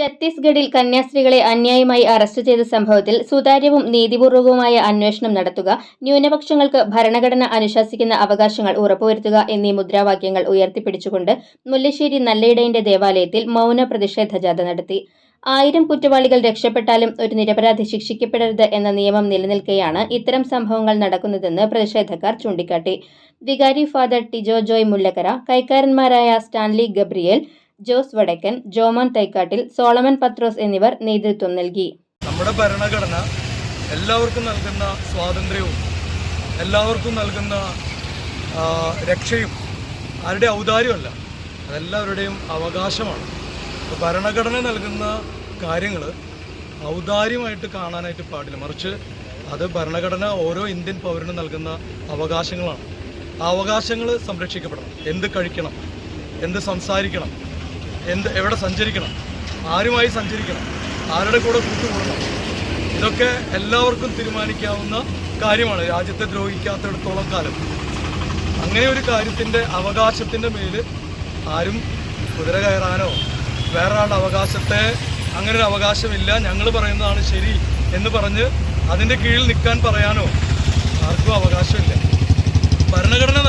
ഛത്തീസ്ഗഡിൽ കന്യാസ്ത്രീകളെ അന്യായമായി അറസ്റ്റ് ചെയ്ത സംഭവത്തിൽ സുതാര്യവും നീതിപൂർവകവുമായ അന്വേഷണം നടത്തുക ന്യൂനപക്ഷങ്ങൾക്ക് ഭരണഘടന അനുശാസിക്കുന്ന അവകാശങ്ങൾ ഉറപ്പുവരുത്തുക എന്നീ മുദ്രാവാക്യങ്ങൾ ഉയർത്തിപ്പിടിച്ചുകൊണ്ട് മുല്ലശ്ശേരി നല്ലയിടയിന്റെ ദേവാലയത്തിൽ മൗന പ്രതിഷേധ ജാഥ നടത്തി. ആയിരം കുറ്റവാളികൾ രക്ഷപ്പെട്ടാലും ഒരു നിരപരാധി ശിക്ഷിക്കപ്പെടരുത് എന്ന നിയമം നിലനിൽക്കെയാണ് ഇത്തരം സംഭവങ്ങൾ നടക്കുന്നതെന്ന് പ്രതിഷേധക്കാർ ചൂണ്ടിക്കാട്ടി. വികാരി ഫാദർ ടിജോ ജോയ് മുല്ലക്കര കൈക്കാരന്മാരായ സ്റ്റാൻലി ഗബ്രിയേൽ ജോസ് വടക്കൻ ജോമോൻ തൈക്കാട്ടിൽ സോളമൻ പത്രോസ് എന്നിവർ നേതൃത്വം നൽകി. നമ്മുടെ ഭരണഘടന എല്ലാവർക്കും നൽകുന്ന സ്വാതന്ത്ര്യവും എല്ലാവർക്കും നൽകുന്ന രക്ഷയും ആരുടെ ഔദാര്യമല്ല അതെല്ലാവരുടെയും അവകാശമാണ്. ഭരണഘടന നൽകുന്ന കാര്യങ്ങൾ ഔദാര്യമായിട്ട് കാണാനായിട്ട് പാടില്ല. മറിച്ച് അത് ഭരണഘടന ഓരോ ഇന്ത്യൻ പൗരനും നൽകുന്ന അവകാശങ്ങളാണ്. ആ അവകാശങ്ങൾ സംരക്ഷിക്കപ്പെടണം. എന്ത് കഴിക്കണം? എന്ത് സംസാരിക്കണം? എന്ത് എവിടെ സഞ്ചരിക്കണം? ആരുമായി സഞ്ചരിക്കണം? ആരുടെ കൂടെ കൂട്ടുകൂടണം? ഇതൊക്കെ എല്ലാവർക്കും തീരുമാനിക്കാവുന്ന കാര്യമാണ് രാജ്യത്തെ ദ്രോഹിക്കാത്തിടത്തോളം കാലം. അങ്ങനെ ഒരു കാര്യത്തിന്റെ അവകാശത്തിന്റെ മേൽ ആരും കുതിര കയറാനോ വേറൊരാളുടെ അവകാശത്തെ അങ്ങനെ ഒരു അവകാശമില്ല. ഞങ്ങൾ പറയുന്നതാണ് ശരി എന്ന് പറഞ്ഞ് അതിന്റെ കീഴിൽ നിൽക്കാൻ പറയാനോ ആർക്കും അവകാശമില്ല. ഭരണഘടന